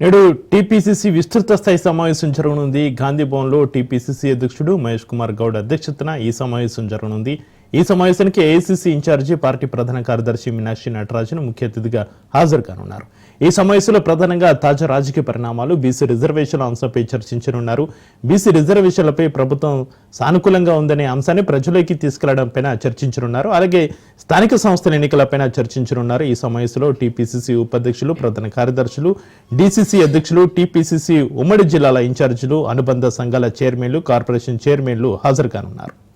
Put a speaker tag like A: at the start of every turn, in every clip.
A: నేడు టీపీసీసీ విస్తృత స్థాయి సమావేశం జరగనుంది. గాంధీ భవన్లో టీపీసీసీ అధ్యక్షుడు మహేష్ కుమార్ గౌడ్ అధ్యక్షతన ఈ సమావేశం జరగనుంది. ఈ సమావేశానికి ఏఐసీసీ ఇన్ఛార్జి పార్టీ ప్రధాన కార్యదర్శి మీనాక్షి నటరాజన్ ముఖ్య అతిథిగా హాజరు కానున్నారు. ఈ సమావేశంలో ప్రధానంగా తాజా రాజకీయ పరిణామాలు బీసీ రిజర్వేషన్ల అంశంపై చర్చించనున్నారు. బీసీ రిజర్వేషన్లపై ప్రభుత్వం సానుకూలంగా ఉందనే అంశాన్ని ప్రజలోకి తీసుకెళ్ళడంపైన చర్చించనున్నారు. అలాగే స్థానిక సంస్థల ఎన్నికలపైన చర్చించనున్నారు. ఈ సమావేశంలో టీపీసీసీ ఉపాధ్యక్షులు ప్రధాన కార్యదర్శులు డీసీసీ అధ్యక్షులు టీపీసీసీ ఉమ్మడి జిల్లాల ఇన్ఛార్జీలు అనుబంధ సంఘాల చైర్మన్లు కార్పొరేషన్ చైర్మన్లు హాజరు కానున్నారు.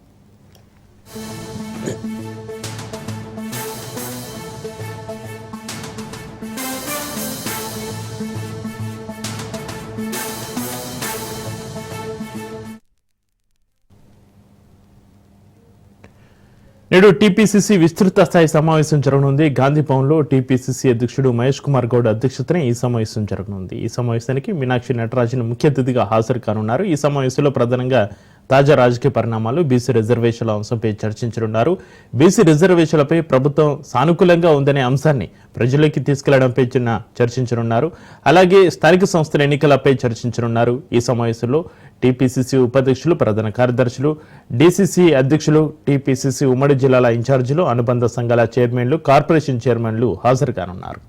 A: నేడు టీపీసీసీ విస్తృత స్థాయి సమావేశం జరగనుంది. గాంధీ భవన్లో టీపీసీసీ అధ్యక్షుడు మహేష్ కుమార్ గౌడ్ అధ్యక్షతన ఈ సమావేశం జరగనుంది. ఈ సమావేశానికి మీనాక్షి నటరాజన్ ముఖ్య అతిథిగా హాజరు కానున్నారు. ఈ సమావేశంలో ప్రధానంగా తాజా రాజకీయ పరిణామాలు బీసీ రిజర్వేషన్ల అంశంపై చర్చించనున్నారు. బీసీ రిజర్వేషన్లపై ప్రభుత్వం సానుకూలంగా ఉందనే అంశాన్ని ప్రజలకి తీసుకెళ్ళడంపై చిన్న చర్చించనున్నారు. అలాగే స్థానిక సంస్థల ఎన్నికలపై చర్చించనున్నారు. ఈ సమావేశంలో టీపీసీసీ ఉపాధ్యక్షులు ప్రధాన కార్యదర్శులు డీసీసీ అధ్యక్షులు టీపీసీసీ ఉమ్మడి జిల్లాల ఇన్ఛార్జీలు అనుబంధ సంఘాల చైర్మన్లు కార్పొరేషన్ చైర్మన్లు హాజరు కానున్నారు.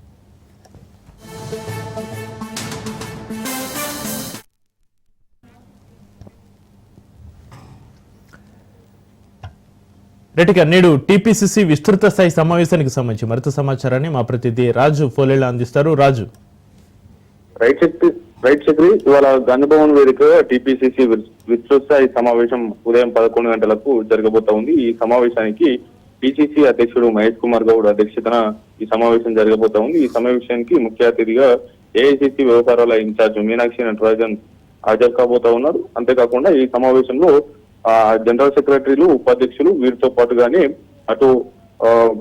A: నేడు టీపీసీసీ విస్తృత స్థాయి సమావేశానికి సంబంధించి మరింత సమాచారాన్ని మా ప్రతినిధి రాజు ఫోలేలా అందిస్తారు. రాజు.
B: రైట్ రైట్ చక్రి ఇవాళ గంధభవన్ వేదిక టీపీసీసీ విశ్వస్థాయి సమావేశం ఉదయం పదకొండు గంటలకు జరగబోతా ఉంది. ఈ సమావేశానికి పిసిసి అధ్యక్షుడు మహేష్ కుమార్ గౌడ్ అధ్యక్షతన ఈ సమావేశం జరగబోతా ఉంది. ఈ సమావేశానికి ముఖ్య అతిథిగా ఏఐసిసి వ్యవహారాల ఇన్ఛార్జ్ మీనాక్షి నటరాజన్ హాజరు కాబోతా ఉన్నారు. అంతేకాకుండా ఈ సమావేశంలో ఆ జనరల్ సెక్రటరీలు ఉపాధ్యక్షులు వీరితో పాటుగానే అటు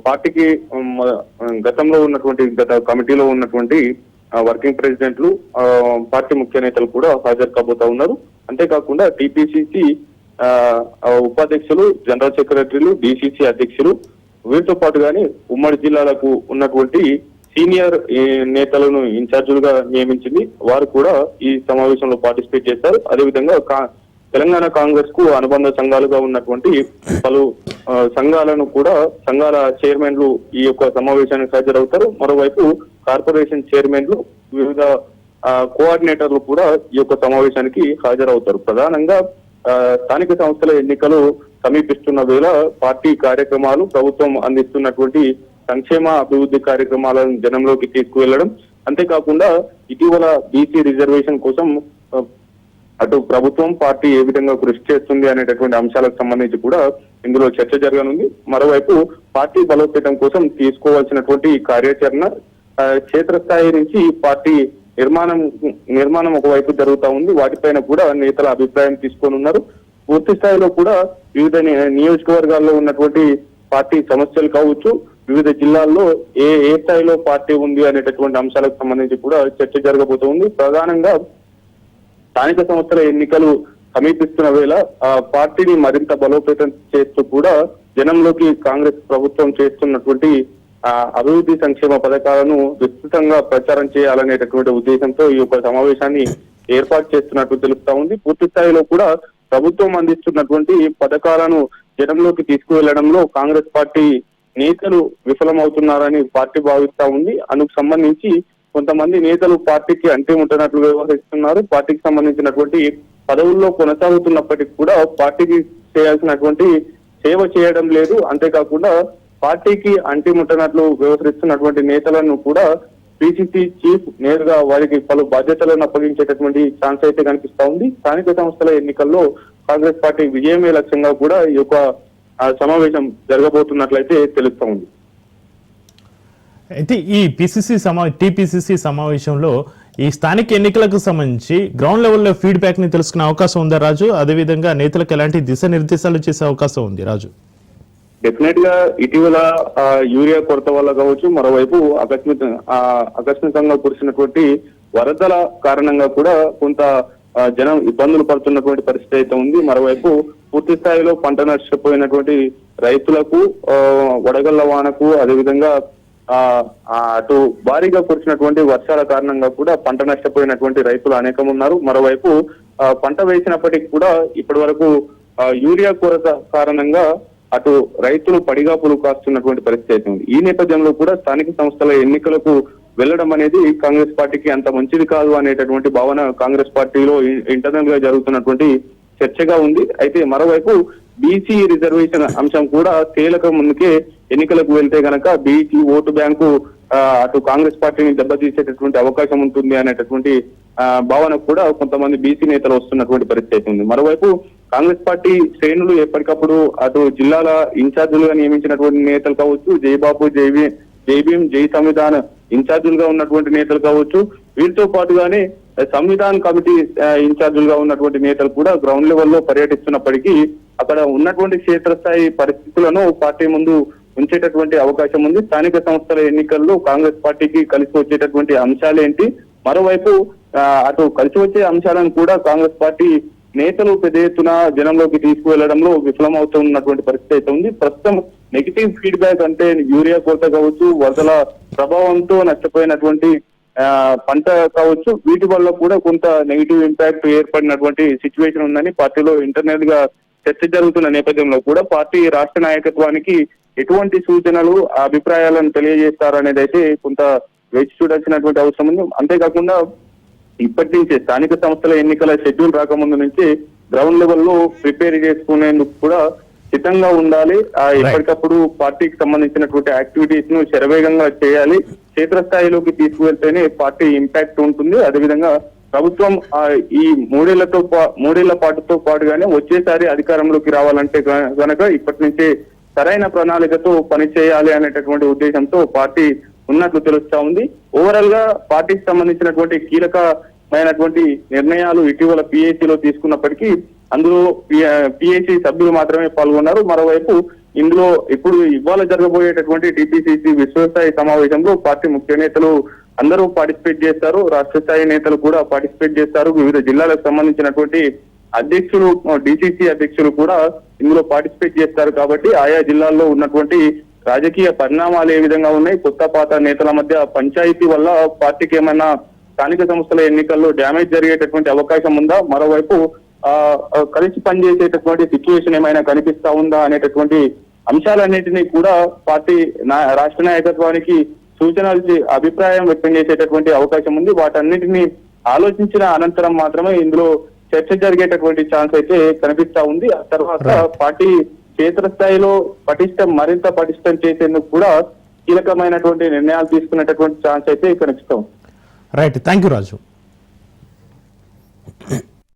B: పార్టీకి గతంలో ఉన్నటువంటి గత కమిటీలో ఉన్నటువంటి వర్కింగ్ ప్రెసిడెంట్లు పార్టీ ముఖ్య నేతలు కూడా హాజరు కాబోతా ఉన్నారు. అంతేకాకుండా టిపిసిసి ఉపాధ్యక్షులు జనరల్ సెక్రటరీలు డిసిసి అధ్యక్షులు వీరితో పాటుగానే ఉమ్మడి జిల్లాలకు ఉన్నటువంటి సీనియర్ నేతలను ఇన్ఛార్జులుగా నియమించింది. వారు కూడా ఈ సమావేశంలో పార్టిసిపేట్ చేస్తారు. అదేవిధంగా కా- తెలంగాణ కాంగ్రెస్కు అనుబంధ సంఘాలుగా ఉన్నటువంటి పలు సంఘాలను కూడా సంఘాల చైర్మన్లు ఈ యొక్క సమావేశానికి హాజరవుతారు. మరోవైపు కార్పొరేషన్ చైర్మన్లు వివిధ కోఆర్డినేటర్లు కూడా ఈ యొక్క సమావేశానికి హాజరవుతారు. ప్రధానంగా ఆ, స్థానిక సంస్థల ఎన్నికలు సమీపిస్తున్న వేళ పార్టీ కార్యక్రమాలు ప్రభుత్వం అందిస్తున్నటువంటి సంక్షేమ అభివృద్ధి కార్యక్రమాలను జనంలోకి తీసుకువెళ్ళడం అంతేకాకుండా ఇటీవల బీసీ రిజర్వేషన్ కోసం అటు ప్రభుత్వం పార్టీ ఏ విధంగా కృషి చేస్తుంది అనేటటువంటి అంశాలకు సంబంధించి కూడా ఇందులో చర్చ జరగనుంది. మరోవైపు పార్టీ బలోపేతం కోసం తీసుకోవాల్సినటువంటి కార్యాచరణ క్షేత్రస్థాయి నుంచి పార్టీ నిర్మాణం నిర్మాణం ఒకవైపు జరుగుతా ఉంది. వాటిపైన కూడా నేతల అభిప్రాయం తీసుకొని ఉన్నారు పూర్తి స్థాయిలో కూడా వివిధ నియోజకవర్గాల్లో ఉన్నటువంటి పార్టీ సమస్యలు కావచ్చు వివిధ జిల్లాల్లో ఏ ఏ స్థాయిలో పార్టీ ఉంది అనేటటువంటి అంశాలకు సంబంధించి కూడా చర్చ జరగబోతోంది. ప్రధానంగా స్థానిక సంస్థల ఎన్నికలు సమీపిస్తున్న వేళ ఆ పార్టీని మరింత బలోపేతం చేస్తూ కూడా జనంలోకి కాంగ్రెస్ ప్రభుత్వం చేస్తున్నటువంటి ఆ అభివృద్ధి సంక్షేమ పథకాలను విస్తృతంగా ప్రచారం చేయాలనేటటువంటి ఉద్దేశంతో ఈ యొక్క సమావేశాన్ని ఏర్పాటు చేస్తున్నట్టు తెలుస్తా ఉంది. పూర్తి స్థాయిలో కూడా ప్రభుత్వం అందిస్తున్నటువంటి పథకాలను జనంలోకి తీసుకువెళ్ళడంలో కాంగ్రెస్ పార్టీ నేతలు విఫలమవుతున్నారని పార్టీ భావిస్తా ఉంది. అందుకు సంబంధించి కొంతమంది నేతలు పార్టీకి అంటిముట్టనట్లు వ్యవహరిస్తున్నారు. పార్టీకి సంబంధించినటువంటి పదవుల్లో కొనసాగుతున్నప్పటికీ కూడా పార్టీకి చేయాల్సినటువంటి సేవ చేయడం లేదు. అంతేకాకుండా పార్టీకి అంటిముట్టనట్లు వ్యవహరిస్తున్నటువంటి నేతలను కూడా పిసిసి చీఫ్ నేరుగా వారికి పలు బాధ్యతలను అప్పగించేటటువంటి ఛాన్స్ అయితే కనిపిస్తా ఉంది. స్థానిక సంస్థల ఎన్నికల్లో కాంగ్రెస్ పార్టీ విజయమే లక్ష్యంగా కూడా ఈ యొక్క సమావేశం జరగబోతున్నట్లయితే తెలుస్తా ఉంది.
A: అయితే ఈ పిసిసి సమా టీపీసీసీ సమావేశంలో ఈ స్థానిక ఎన్నికలకు సంబంధించి గ్రౌండ్ లెవెల్లో ఫీడ్బ్యాక్ని తెలుసుకునే అవకాశం ఉందా రాజు? అదేవిధంగా నేతలకు ఎలాంటి దిశానిర్దేశాలు చేసే అవకాశం ఉంది రాజు?
B: డెఫినెట్గా ఇటీవల యూరియా కొరత వల్ల కావచ్చు మరోవైపు ఆకస్మిక ఆ, ఆకస్మికంగా కురిసినటువంటి వరదల కారణంగా కూడా కొంత జనం ఇబ్బందులు పడుతున్నటువంటి పరిస్థితి అయితే ఉంది. మరోవైపు పూర్తి స్థాయిలో పంట నష్టపోయినటువంటి రైతులకు వడగళ్ళ వానకు అదేవిధంగా అటు భారీగా కురిసినటువంటి వర్షాల కారణంగా కూడా పంట నష్టపోయినటువంటి రైతులు అనేకం ఉన్నారు మరోవైపు పంట వేసినప్పటికీ కూడా ఇప్పటి వరకు యూరియా కొరత కారణంగా అటు రైతులు పడిగాపులు కాస్తున్నటువంటి పరిస్థితి అయితే ఉంది. ఈ నేపథ్యంలో కూడా స్థానిక సంస్థల ఎన్నికలకు వెళ్ళడం అనేది కాంగ్రెస్ పార్టీకి అంత మంచిది కాదు అనేటటువంటి భావన కాంగ్రెస్ పార్టీలో ఇంటర్నల్గా జరుగుతున్నటువంటి చర్చగా ఉంది. అయితే మరోవైపు బీసీ రిజర్వేషన్ అంశం కూడా తేలక ముందుకే ఎన్నికలకు వెళ్తే గనక బీసీ ఓటు బ్యాంకు అటు కాంగ్రెస్ పార్టీని దెబ్బతీసేటటువంటి అవకాశం ఉంటుంది అనేటటువంటి భావన కూడా కొంతమంది బీసీ నేతలు వస్తున్నటువంటి పరిస్థితి అయితే ఉంది. మరోవైపు కాంగ్రెస్ పార్టీ శ్రేణులు ఎప్పటికప్పుడు అటు జిల్లాల ఇన్ఛార్జీలుగా నియమించినటువంటి నేతలు కావచ్చు జయబాబు జైవీ జైభీం జై సంవిధాన్ ఇన్ఛార్జీలుగా ఉన్నటువంటి నేతలు కావచ్చు వీరితో పాటుగానే సంవిధాన్ కమిటీ ఆ, ఇన్ఛార్జీలుగా ఉన్నటువంటి నేతలు కూడా గ్రౌండ్ లెవెల్లో పర్యటిస్తున్నప్పటికీ అక్కడ ఉన్నటువంటి క్షేత్రస్థాయి పరిస్థితులను పార్టీ ముందు ఉంచేటటువంటి అవకాశం ఉంది. స్థానిక సంస్థల ఎన్నికల్లో కాంగ్రెస్ పార్టీకి కలిసి వచ్చేటటువంటి అంశాలేంటి మరోవైపు అటు కలిసి వచ్చే అంశాలను కూడా కాంగ్రెస్ పార్టీ నేతలు పెద్ద ఎత్తున జనంలోకి తీసుకువెళ్ళడంలో విఫలమవుతున్నటువంటి పరిస్థితి అయితే ఉంది. ప్రస్తుతం నెగిటివ్ ఫీడ్బ్యాక్ అంటే యూరియా కోత కావచ్చు వరదల ప్రభావంతో నష్టపోయినటువంటి పంట కావచ్చు వీటి వల్ల కూడా కొంత నెగిటివ్ ఇంపాక్ట్ ఏర్పడినటువంటి సిచ్యువేషన్ ఉందని పార్టీలో ఇంటర్నల్గా చర్చ జరుగుతున్న నేపథ్యంలో కూడా పార్టీ రాష్ట్ర నాయకత్వానికి ఎటువంటి సూచనలు అభిప్రాయాలను తెలియజేస్తారనేది అయితే కొంత వేచి చూడాల్సినటువంటి అవసరం ఉంది. అంతేకాకుండా ఇప్పటి నుంచే స్థానిక సంస్థల ఎన్నికల షెడ్యూల్ రాకముందు నుంచి గ్రౌండ్ లెవెల్లో ప్రిపేర్ చేసుకునేందుకు కూడా సిద్ధంగా ఉండాలి. ఆ ఎప్పటికప్పుడు పార్టీకి సంబంధించినటువంటి యాక్టివిటీస్ను శరవేగంగా చేయాలి. క్షేత్రస్థాయిలోకి తీసుకువెళ్తేనే పార్టీ ఇంపాక్ట్ ఉంటుంది. అదేవిధంగా ప్రభుత్వం ఈ మూడేళ్ళతో మూడేళ్ళ పాటుతో పాటుగానే వచ్చేసారి అధికారంలోకి రావాలంటే గనక ఇప్పటి నుంచే సరైన ప్రణాళికతో పనిచేయాలి అనేటటువంటి ఉద్దేశంతో పార్టీ ఉన్నట్లు తెలుస్తా ఉంది. ఓవరాల్గా పార్టీకి సంబంధించినటువంటి కీలకమైనటువంటి నిర్ణయాలు ఇటీవల PAC లో తీసుకున్నప్పటికీ అందులో పిఎస్సి సభ్యులు మాత్రమే పాల్గొన్నారు. మరోవైపు ఇందులో ఇప్పుడు ఇవాళ జరగబోయేటటువంటి టిపిసిసి విశ్వస్థాయి సమావేశంలో పార్టీ ముఖ్య నేతలు అందరూ పార్టిసిపేట్ చేస్తారు. రాష్ట్ర స్థాయి నేతలు కూడా పార్టిసిపేట్ చేస్తారు. వివిధ జిల్లాలకు సంబంధించినటువంటి అధ్యక్షులు డిసిసి అధ్యక్షులు కూడా ఇందులో పార్టిసిపేట్ చేస్తారు కాబట్టి ఆయా జిల్లాల్లో ఉన్నటువంటి రాజకీయ పరిణామాలు ఏ విధంగా ఉన్నాయి? కొత్త పాత నేతల మధ్య పంచాయతీ వల్ల పార్టీకి ఏమైనా స్థానిక సంస్థల ఎన్నికల్లో డ్యామేజ్ జరిగేటటువంటి అవకాశం ఉందా? మరోవైపు కలిసి పనిచేసేటటువంటి సిచ్యువేషన్ ఏమైనా కనిపిస్తా ఉందా అనేటటువంటి అంశాలన్నింటినీ కూడా పార్టీ రాష్ట్ర నాయకత్వానికి సూచనలు అభిప్రాయం వ్యక్తం చేసేటటువంటి అవకాశం ఉంది. వాటన్నిటిని ఆలోచించిన అనంతరం మాత్రమే ఇందులో చర్చ జరిగేటటువంటి ఛాన్స్ అయితే కనిపిస్తా ఉంది. ఆ తర్వాత. పార్టీ క్షేత్రస్థాయిలో పటిష్టం మరింత పటిష్టం చేసేందుకు కూడా కీలకమైనటువంటి నిర్ణయాలు తీసుకునేటటువంటి ఛాన్స్ అయితే కనిపిస్తాం
A: రైట్ థ్యాంక్ యూ రాజు